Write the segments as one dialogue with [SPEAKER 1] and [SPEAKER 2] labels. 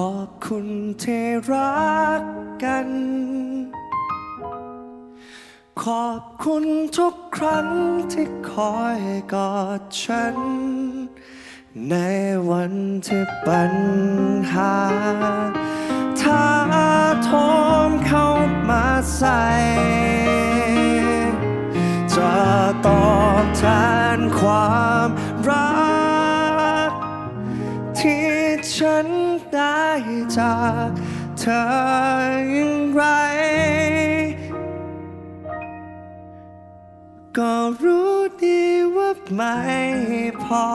[SPEAKER 1] ขอบคุณที่รักกัน ขอบคุณทุกครั้งที่คอยกอดฉัน ในวันที่ปัญหา ถ้าโทมเข้ามาใส่ จะตอบแทนความรัก ฉันได้จากเธออย่างไร ก็รู้ดีว่าไม่พอ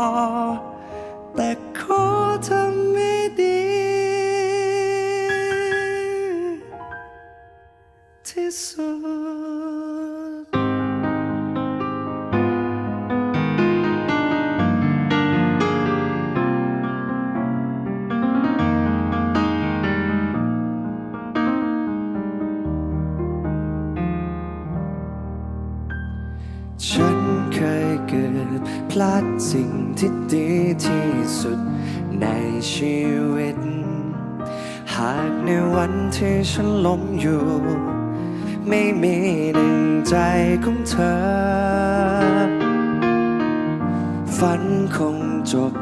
[SPEAKER 1] ฉันเคยเกิดพลาดสิ่งที่ดีที่สุดในชีวิต หากในวันที่ฉันล้มอยู่ ไม่มีหนึ่งใจของเธอ ฝันคงจบ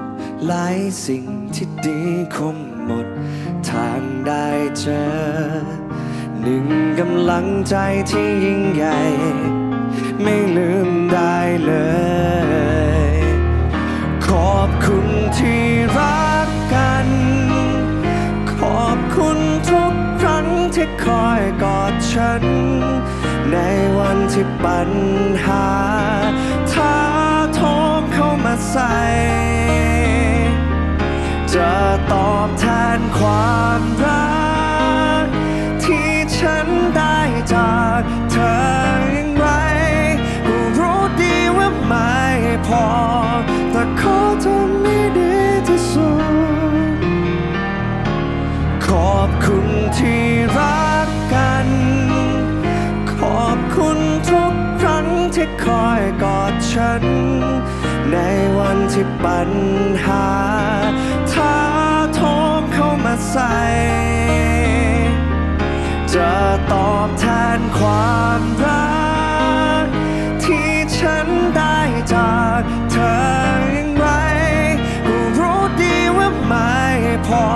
[SPEAKER 1] หลายสิ่งที่ดีคงหมด ทางได้เจอ หนึ่งกำลังใจที่ยิ่งใหญ่ ไม่ลืมได้เลย ขอบคุณที่รักกัน ขอบคุณทุกครั้งที่คอยกอดฉัน ในวันที่ปัญหาท้าทมเข้ามาใส่ จะตอบแทนความ ในวันที่ปัญหาท้าทมเข้ามาใส่จะตอบแทนความรัก ที่ฉันได้จากเธออย่างไรก็รู้ดีว่าไม่พอ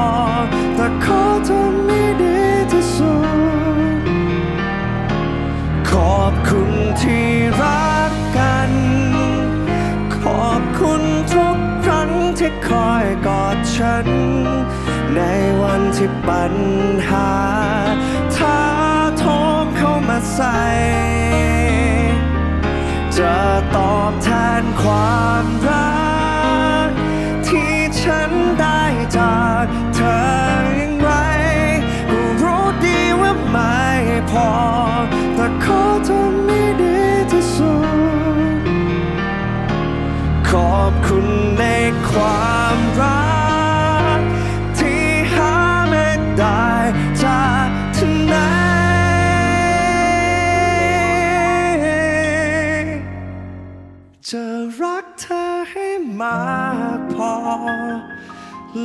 [SPEAKER 1] แต่ขอทำให้ดีที่สุด ขอบคุณที่ ฉัน ในวันที่ปัญหาท้าทมเข้ามาใส่จะตอบแทนความรัก ที่ฉันได้จากเธออย่างไร ก็รู้ดีว่าไม่พอ จะรักเธอให้มากพอ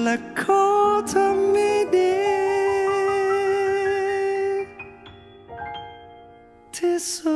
[SPEAKER 1] และขอทำให้ดี ที่สุด